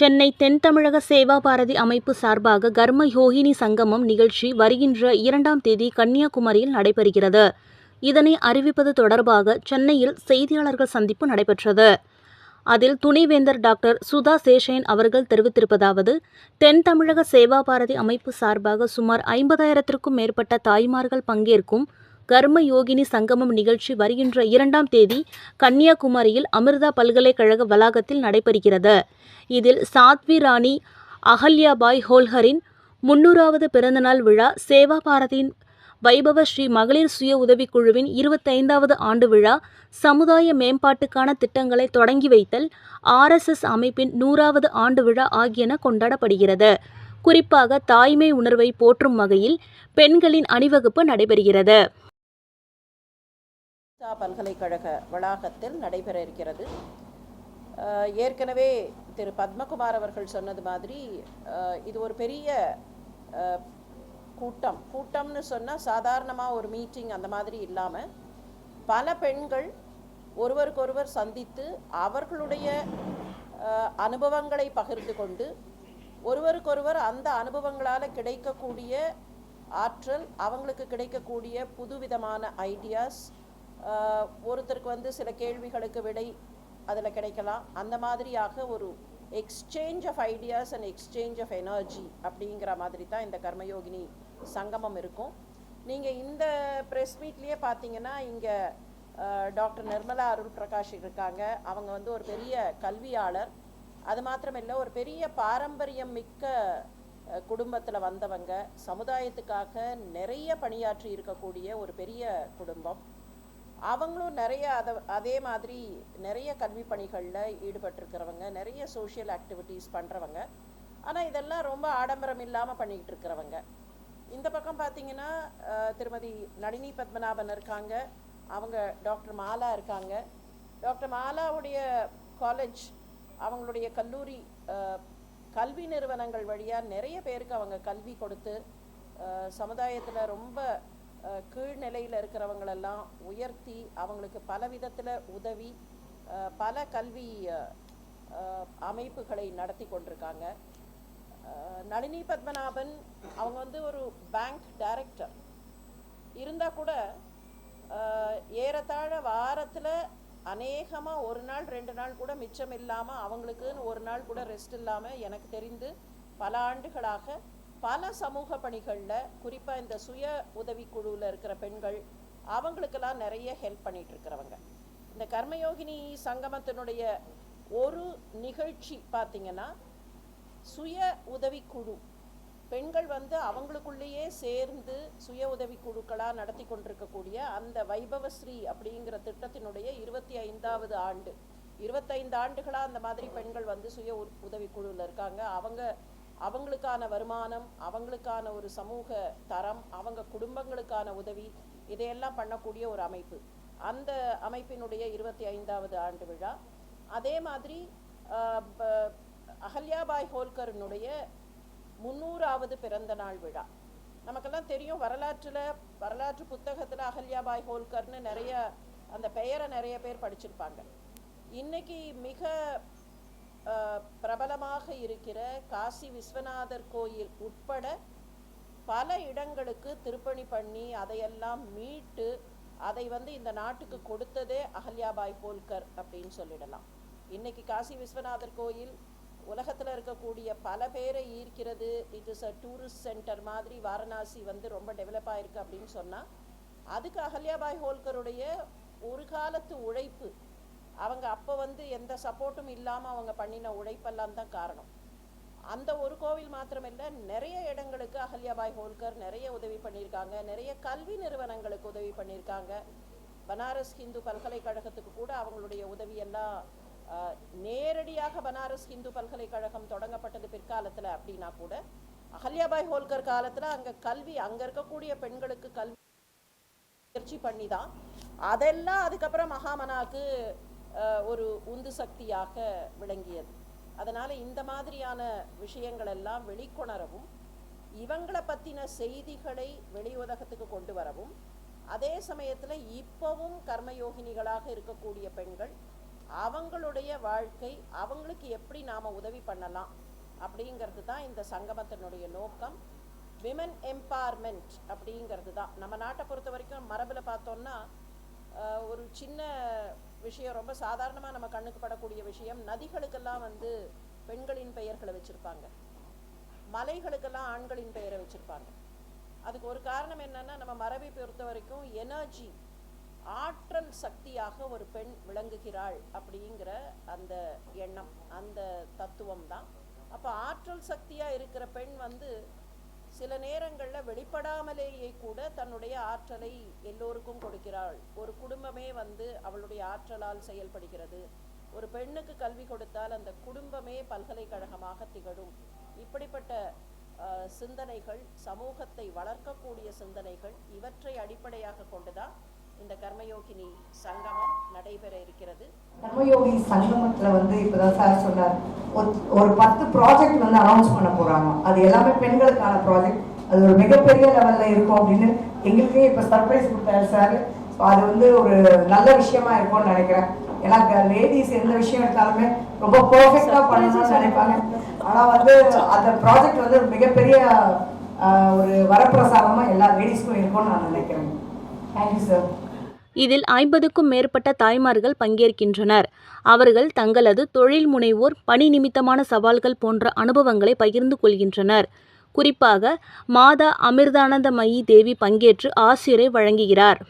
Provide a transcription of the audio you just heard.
சென்னை தென் தமிழக சேவா பாரதி அமைப்பு சார்பாக கர்ம யோகினி சங்கமம் நிகழ்ச்சி வருகின்ற இரண்டாம் தேதி கன்னியாகுமரியில் நடைபெறுகிறது. இதனை அறிவிப்பது தொடர்பாக சென்னையில் செய்தியாளர்கள் சந்திப்பு நடைபெற்றது. அதில் துணைவேந்தர் டாக்டர் சுதா சேஷயன் அவர்கள் தெரிவித்திருப்பதாவது தென் தமிழக சேவா பாரதி அமைப்பு சார்பாக சுமார் ஐம்பதாயிரத்திற்கும் மேற்பட்ட தாய்மார்கள் பங்கேற்கும் கர்ம யோகினி சங்கமம் நிகழ்ச்சி வருகின்ற இரண்டாம் தேதி கன்னியாகுமரியில் அமிர்தா பல்கலைக்கழக வளாகத்தில் நடைபெறுகிறது. இதில் சாத்வி ராணி அகல்யாபாய் ஹோல்கரின் முன்னூறாவது பிறந்தநாள் விழா சேவா பாரதியின் வைபவ ஸ்ரீ மகளிர் சுய உதவிக்குழுவின் இருபத்தைந்தாவது ஆண்டு விழா சமுதாய மேம்பாட்டுக்கான திட்டங்களை தொடங்கி வைத்தல் ஆர்எஸ்எஸ் அமைப்பின் நூறாவது ஆண்டு விழா ஆகியன கொண்டாடப்படுகிறது. குறிப்பாக தாய்மை உணர்வை போற்றும் வகையில் பெண்களின் அணிவகுப்பு நடைபெறுகிறது. அமிர்தா பல்கலைக்கழக வளாகத்தில் நடைபெற இருக்கிறது. ஏற்கனவே திரு பத்மகுமார் அவர்கள் சொன்னது மாதிரி இது ஒரு பெரிய கூட்டம். கூட்டம்னு சொன்னால் சாதாரணமாக ஒரு மீட்டிங் அந்த மாதிரி இல்லாமல் பல பெண்கள் ஒருவருக்கொருவர் சந்தித்து அவர்களுடைய அனுபவங்களை பகிர்ந்து கொண்டு ஒருவருக்கொருவர் அந்த அனுபவங்களால் கிடைக்கக்கூடிய ஆற்றல் அவங்களுக்கு கிடைக்கக்கூடிய புதுவிதமான ஐடியாஸ் ஒருத்தருக்கு வந்து சில கேள்விகளுக்கு விடை அதில் கிடைக்கலாம். அந்த மாதிரியாக ஒரு exchange of ideas and exchange of energy அப்படிங்கிற மாதிரி தான் இந்த கர்மயோகினி சங்கமம் இருக்கும். நீங்கள் இந்த ப்ரெஸ் மீட்லேயே பார்த்தீங்கன்னா இங்கே டாக்டர் நிர்மலா அருள் பிரகாஷ் இருக்காங்க. அவங்க வந்து ஒரு பெரிய கல்வியாளர். அது மாத்திரமில்லை ஒரு பெரிய பாரம்பரியம் மிக்க குடும்பத்தில் வந்தவங்க. சமுதாயத்துக்காக நிறைய பணியாற்றி இருக்கக்கூடிய ஒரு பெரிய குடும்பம். அவங்களும் நிறைய அதை அதே மாதிரி நிறைய கல்வி பணிகளில் ஈடுபட்டிருக்கிறவங்க நிறைய சோஷியல் ஆக்டிவிட்டீஸ் பண்ணுறவங்க ஆனால் இதெல்லாம் ரொம்ப ஆடம்பரம் இல்லாமல் பண்ணிக்கிட்டு இருக்கிறவங்க. இந்த பக்கம் பார்த்தீங்கன்னா திருமதி நளினி பத்மநாபன் இருக்காங்க. அவங்க டாக்டர் மாலா இருக்காங்க. டாக்டர் மாலாவுடைய காலேஜ் அவங்களுடைய கல்லூரி கல்வி நிறுவனங்கள் வழியாக நிறைய பேருக்கு அவங்க கல்வி கொடுத்து சமுதாயத்தில் ரொம்ப கீழ்நிலையில் இருக்கிறவங்களெல்லாம் உயர்த்தி அவங்களுக்கு பல விதத்தில் உதவி பல கல்வி அமைப்புகளை நடத்தி கொண்டிருக்காங்க. நளினி பத்மநாபன் அவங்க வந்து ஒரு பேங்க் டைரக்டர் இருந்தால் கூட ஏறத்தாழ வாரத்தில் அநேகமாக ஒரு நாள் ரெண்டு நாள் கூட மிச்சம் இல்லாமல் அவங்களுக்குன்னு ஒரு நாள் கூட ரெஸ்ட் இல்லாமல் எனக்கு தெரிந்து பல ஆண்டுகளாக பல சமூக பணிகளில் குறிப்பாக இந்த சுய உதவிக்குழுவில் இருக்கிற பெண்கள் அவங்களுக்கெல்லாம் நிறைய ஹெல்ப் பண்ணிட்டு இருக்கிறவங்க. இந்த கர்மயோகினி சங்கமத்தினுடைய ஒரு நிகழ்ச்சி பார்த்திங்கன்னா சுய உதவிக்குழு பெண்கள் வந்து அவங்களுக்குள்ளேயே சேர்ந்து சுய உதவிக்குழுக்களாக நடத்தி கொண்டிருக்கக்கூடிய அந்த வைபவஸ்ரீ அப்படிங்கிற திட்டத்தினுடைய இருபத்தி ஐந்தாவது ஆண்டு. இருபத்தைந்து ஆண்டுகளாக அந்த மாதிரி பெண்கள் வந்து சுய உ- உதவிக்குழுவில் இருக்காங்க. அவங்க அவங்களுக்கான வருமானம் அவங்களுக்கான ஒரு சமூக தரம் அவங்க குடும்பங்களுக்கான உதவி இதையெல்லாம் பண்ணக்கூடிய ஒரு அமைப்பு. அந்த அமைப்பினுடைய இருபத்தி ஐந்தாவது ஆண்டு விழா. அதே மாதிரி அகல்யாபாய் ஹோல்கரனுடைய முந்நூறாவது பிறந்த நாள் விழா. நமக்கெல்லாம் தெரியும் வரலாற்றில் வரலாற்று புத்தகத்தில் அகல்யாபாய் ஹோல்கர்னு நிறைய அந்த பெயரை நிறைய பேர் படிச்சிருப்பாங்க. இன்னைக்கு மிக பிரபலமாக இருக்கிற காசி விஸ்வநாதர் கோயில் உட்பட பல இடங்களுக்கு திருப்பணி பண்ணி அதையெல்லாம் மீட்டு அதை வந்து இந்த நாட்டுக்கு கொடுத்ததே அகல்யாபாய் ஹோல்கர் அப்படின்னு சொல்லிடலாம். இன்னைக்கு காசி விஸ்வநாதர் கோயில் உலகத்தில் இருக்கக்கூடிய பல பேரை ஈர்க்கிறது. It is a tourist centre மாதிரி வாரணாசி வந்து ரொம்ப டெவலப் ஆயிருக்கு அப்படின்னு சொன்னால் அதுக்கு அகல்யாபாய் ஹோல்கருடைய ஒரு காலத்து உழைப்பு அவங்க அப்போ வந்து எந்த சப்போர்ட்டும் இல்லாமல் அவங்க பண்ணின உழைப்பெல்லாம் தான் காரணம். அந்த ஒரு கோவில் மாத்திரமில்லை நிறைய இடங்களுக்கு அகல்யாபாய் ஹோல்கர் நிறைய உதவி பண்ணியிருக்காங்க நிறைய கல்வி நிறுவனங்களுக்கு உதவி பண்ணியிருக்காங்க. பனாரஸ் ஹிந்து பல்கலைக்கழகத்துக்கு கூட அவங்களுடைய உதவியெல்லாம் நேரடியாக பனாரஸ் ஹிந்து பல்கலைக்கழகம் தொடங்கப்பட்டது பிற்காலத்தில் அப்படின்னா கூட அகல்யாபாய் ஹோல்கர் காலத்தில் அங்கே கல்வி அங்கே இருக்கக்கூடிய பெண்களுக்கு கல்வி முயற்சி பண்ணி தான் அதெல்லாம் அதுக்கப்புறம் மகாமனாக்கு ஒரு உந்து சக்தியாக விளங்கியது. அதனால் இந்த மாதிரியான விஷயங்கள் எல்லாம் வெளிக்கொணரவும் இவங்களை பற்றின செய்திகளை வெளி உலகத்துக்கு கொண்டு வரவும் அதே சமயத்தில் இப்போவும் கர்மயோகினிகளாக இருக்கக்கூடிய பெண்கள் அவங்களுடைய வாழ்க்கை அவங்களுக்கு எப்படி நாம் உதவி பண்ணலாம் அப்படிங்கிறது தான் இந்த சங்கமத்தினுடைய நோக்கம். விமன் எம்பவர்மெண்ட் அப்படிங்கிறது தான். நம்ம நாட்டை பொறுத்த வரைக்கும் மரபில் பார்த்தோம்னா ஒரு சின்ன விஷயம் ரொம்ப சாதாரணமாக நம்ம கண்ணுக்கு படக்கூடிய விஷயம். நதிகளுக்கெல்லாம் வந்து பெண்களின் பெயர்களை வச்சுருப்பாங்க. மலைகளுக்கெல்லாம் ஆண்களின் பெயரை வச்சுருப்பாங்க. அதுக்கு ஒரு காரணம் என்னன்னா நம்ம மரபை பொறுத்த வரைக்கும் எனர்ஜி ஆற்றல் சக்தியாக ஒரு பெண் விளங்குகிறாள் அப்படிங்கிற அந்த எண்ணம் அந்த தத்துவம் தான். அப்போ ஆற்றல் சக்தியாக இருக்கிற பெண் வந்து சில நேரங்களில் வெளிப்படாமலேயே கூட தன்னுடைய ஆற்றலை எல்லோருக்கும் கொடுக்கிறாள். ஒரு குடும்பமே வந்து அவளுடைய ஆற்றலால் செயல்படுகிறது. ஒரு பெண்ணுக்கு கல்வி கொடுத்தால் அந்த குடும்பமே பல்கலைக்கழகமாக திகழும். இப்படிப்பட்ட சிந்தனைகள் சமூகத்தை வளர்க்கக்கூடிய சிந்தனைகள் இவற்றை அடிப்படையாக கொண்டுதான் இந்த கர்மயோகினி சங்கமம் நடைபெற இருக்கிறது. கர்மயோகி சங்கமத்தில் வந்து இப்போதான் சார் சொன்னார். ஒரு ஒரு பத்து ப்ராஜெக்ட் வந்து அனௌன்ஸ் பண்ண போறாங்க. அது எல்லாமே பெண்களுக்கான ப்ராஜெக்ட் அது ஒரு மிகப்பெரிய லெவல்ல இருக்கும் அப்படின்னு எங்களுக்கே இப்ப சர்ப்ரைஸ் கொடுத்தாரு சார் ஸோ அது வந்து ஒரு நல்ல விஷயமா இருக்கும்னு நினைக்கிறேன். ஏன்னா லேடிஸ் எந்த விஷயம் எடுத்தாலுமே ரொம்ப பர்ஃபெக்டா பண்ணணும்னு நினைப்பாங்க. ஆனா வந்து அந்த ப்ராஜெக்ட் வந்து ஒரு மிகப்பெரிய ஒரு வரப்பிரசாதமா எல்லா லேடிஸ்க்கும் இருக்கும்னு நான் நினைக்கிறேன். தேங்க்யூ சார் இதில் ஐம்பதுக்கும் மேற்பட்ட தாய்மார்கள் பங்கேற்கின்றனர். அவர்கள் தங்களது தொழில் முனைவோர் பணி நிமித்தமான சவால்கள் போன்ற அனுபவங்களை பகிர்ந்து கொள்கின்றனர். குறிப்பாக மாதா அமிர்தானந்தமயி தேவி பங்கேற்று ஆசிரியரை வழங்குகிறார்.